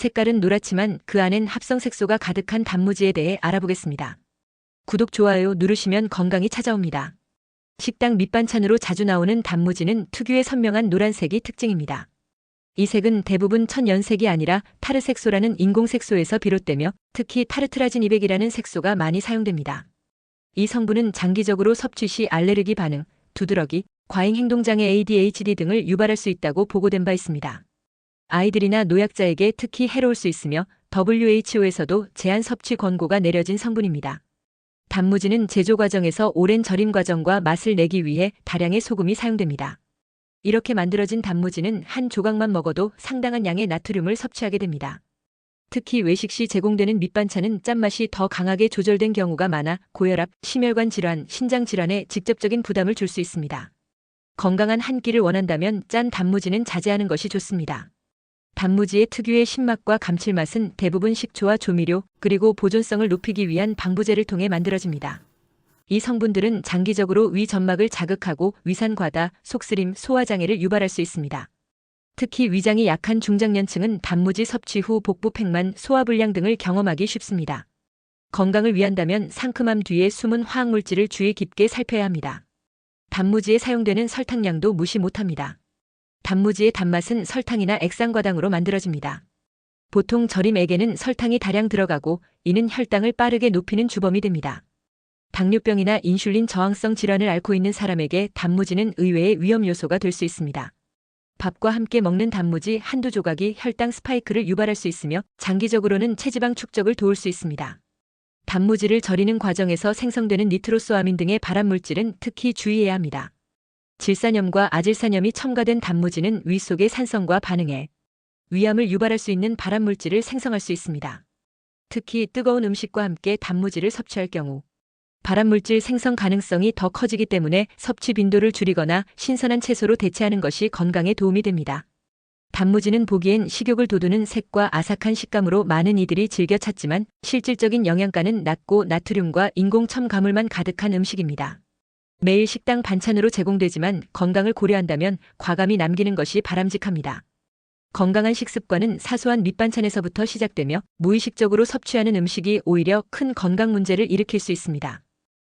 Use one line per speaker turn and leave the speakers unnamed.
색깔은 노랗지만 그 안엔 합성 색소가 가득한 단무지에 대해 알아보겠습니다. 구독, 좋아요 누르시면 건강이 찾아옵니다. 식당 밑반찬으로 자주 나오는 단무지는 특유의 선명한 노란색이 특징입니다. 이 색은 대부분 천연색이 아니라 타르색소라는 인공색소에서 비롯되며 특히 타르트라진 200이라는 색소가 많이 사용됩니다. 이 성분은 장기적으로 섭취 시 알레르기 반응, 두드러기, 과잉 행동장애 ADHD 등을 유발할 수 있다고 보고된 바 있습니다. 아이들이나 노약자에게 특히 해로울 수 있으며 WHO에서도 제한 섭취 권고가 내려진 성분입니다. 단무지는 제조 과정에서 오랜 절임 과정과 맛을 내기 위해 다량의 소금이 사용됩니다. 이렇게 만들어진 단무지는 한 조각만 먹어도 상당한 양의 나트륨을 섭취하게 됩니다. 특히 외식 시 제공되는 밑반찬은 짠맛이 더 강하게 조절된 경우가 많아 고혈압, 심혈관 질환, 신장 질환에 직접적인 부담을 줄 수 있습니다. 건강한 한 끼를 원한다면 짠 단무지는 자제하는 것이 좋습니다. 단무지의 특유의 신맛과 감칠맛은 대부분 식초와 조미료, 그리고 보존성을 높이기 위한 방부제를 통해 만들어집니다. 이 성분들은 장기적으로 위 점막을 자극하고 위산 과다, 속쓰림, 소화 장애를 유발할 수 있습니다. 특히 위장이 약한 중장년층은 단무지 섭취 후 복부 팽만, 소화 불량 등을 경험하기 쉽습니다. 건강을 위한다면 상큼함 뒤에 숨은 화학물질을 주의 깊게 살펴야 합니다. 단무지에 사용되는 설탕량도 무시 못합니다. 단무지의 단맛은 설탕이나 액상과당으로 만들어집니다. 보통 절임액에는 설탕이 다량 들어가고 이는 혈당을 빠르게 높이는 주범이 됩니다. 당뇨병이나 인슐린 저항성 질환을 앓고 있는 사람에게 단무지는 의외의 위험 요소가 될 수 있습니다. 밥과 함께 먹는 단무지 한두 조각이 혈당 스파이크를 유발할 수 있으며 장기적으로는 체지방 축적을 도울 수 있습니다. 단무지를 절이는 과정에서 생성되는 니트로소아민 등의 발암물질은 특히 주의해야 합니다. 질산염과 아질산염이 첨가된 단무지는 위 속의 산성과 반응해 위암을 유발할 수 있는 발암물질을 생성할 수 있습니다. 특히 뜨거운 음식과 함께 단무지를 섭취할 경우 발암물질 생성 가능성이 더 커지기 때문에 섭취 빈도를 줄이거나 신선한 채소로 대체하는 것이 건강에 도움이 됩니다. 단무지는 보기엔 식욕을 돋우는 색과 아삭한 식감으로 많은 이들이 즐겨 찾지만 실질적인 영양가는 낮고 나트륨과 인공 첨가물만 가득한 음식입니다. 매일 식당 반찬으로 제공되지만 건강을 고려한다면 과감히 남기는 것이 바람직합니다. 건강한 식습관은 사소한 밑반찬에서부터 시작되며 무의식적으로 섭취하는 음식이 오히려 큰 건강 문제를 일으킬 수 있습니다.